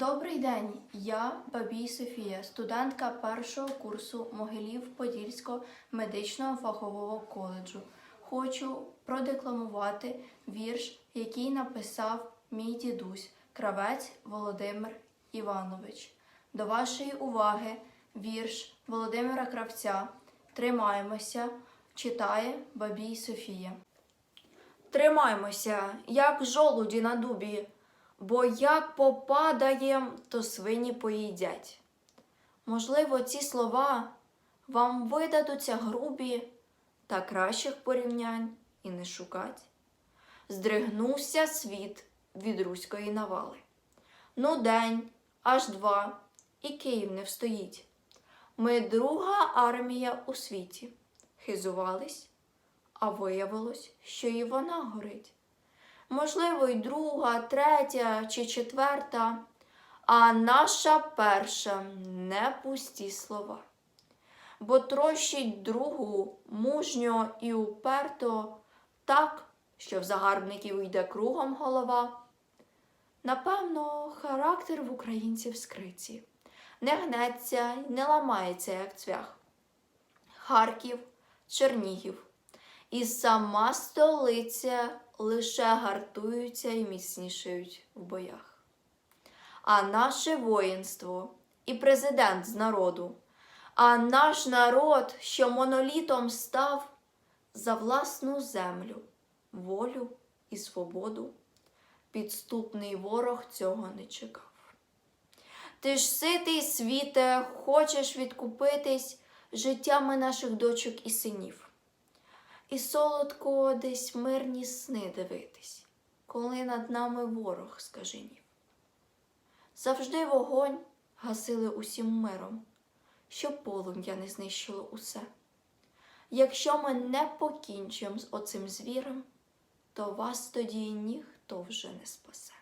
Добрий день, я Бабій Софія, студентка першого курсу Могилів-Подільського медичного фахового коледжу. Хочу продекламувати вірш, який написав мій дідусь, кравець Володимир Іванович. До вашої уваги вірш Володимира Кравця Тримаємося, читає Бабій Софія. Тримаймося, як жолуді на дубі, бо як попадаєм, то свині поїдять. Можливо, ці слова вам видадуться грубі, та кращих порівнянь і не шукать. Здригнувся світ від руської навали. Ну, день, аж два, і Київ не встоїть. Ми друга армія у світі. Хизувались, а виявилось, що і вона горить. Можливо, й друга, третя чи четверта, а наша перша не пусті слова. Бо трощить другу мужньо і уперто так, що в загарбників йде кругом голова. Напевно, характер в українців скриці. Не гнеться не ламається, як цвях. Харків, Чернігів. І сама столиця лише гартуються і міцнішають в боях. А наше воїнство і президент з народу, а наш народ, що монолітом став за власну землю, волю і свободу, підступний ворог цього не чекав. Ти ж ситий світе, хочеш відкупитись життями наших дочок і синів і солодко десь мирні сни дивитись, коли над нами ворог скаженів. Завжди вогонь гасили усім миром, щоб полум'я не знищило усе. Якщо ми не покінчимо з оцим звіром, то вас тоді ніхто вже не спасе.